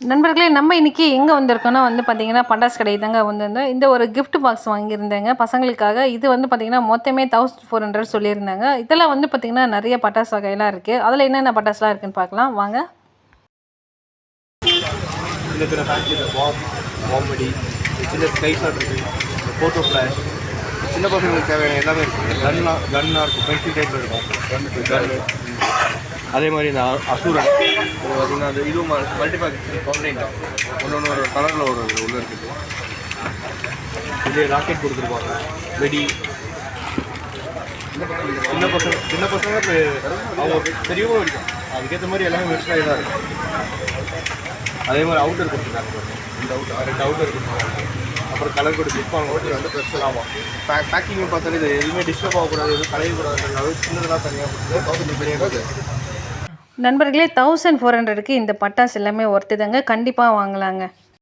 நண்பர்களே நம்ம இன்னைக்கு எங்கே வந்திருக்கோம்னா வந்து பார்த்தீங்கன்னா பட்டாசு கடை தாங்க வந்திருந்தோம். இந்த ஒரு கிஃப்ட் பாக்ஸ் வாங்கியிருந்தேங்க. பசங்களுக்காக இது வந்து பார்த்திங்கன்னா மொத்தமே தௌசண்ட் ஃபோர் ஹண்ட்ரட் சொல்லியிருந்தாங்க. இதெல்லாம் வந்து பார்த்தீங்கன்னா நிறைய பட்டாசு வகையெல்லாம் இருக்குது அதில் என்னென்ன பட்டாசுலாம் இருக்குன்னு பார்க்கலாம். வாங்க. சின்ன ஃபோட்டோ ஃப்ளாஷ் சின்ன பசங்களுக்கு தேவையான எல்லாமே இருக்குது கன்னாக இருக்கும். பென்சில் டைப்பில் இருக்கும். கன்னு கன்னு அதே மாதிரி இந்த அசூரன். இது பார்த்தீங்கன்னா அது இதுவும் மல்டிபேக் கவுண்டிங் ஒன்று ஒன்று ஒரு கலரில் ஒரு உள்ள இருக்குது. இதே ராக்கெட் கொடுத்துருப்பாங்க. வெடி. சின்ன பசங்க சின்ன பசங்க அவங்க பெரியவங்க வெடிக்கும். அதுக்கேற்ற மாதிரி எல்லாமே வெடிச்சா தான் இருக்கும். அதே மாதிரி அவுட்டர் கொடுத்துருக்காங்க இந்த அவுட் ரெண்டு அவுட்டர் கொடுத்துருக்காங்க. அப்புறம் கலர் கொடி கொடுப்பாங்க ஓட்டு வந்து பெருசு ஆகும் பேக் பேக்கிங் பார்த்தாலே இது எதுவுமே டிஸ்டர்ப் ஆகக்கூடாது எதுவும் கலையக்கூடாதுன்றதுனால சின்னதெல்லாம் தனியாக கொடுத்து தௌசண்ட் பெரிய நண்பர்களே தௌசண்ட் ஃபோர் ஹண்ட்ரடுக்கு இந்த பட்டாசு எல்லாமே ஒர்த்து தாங்க. கண்டிப்பாக வாங்கலாங்க.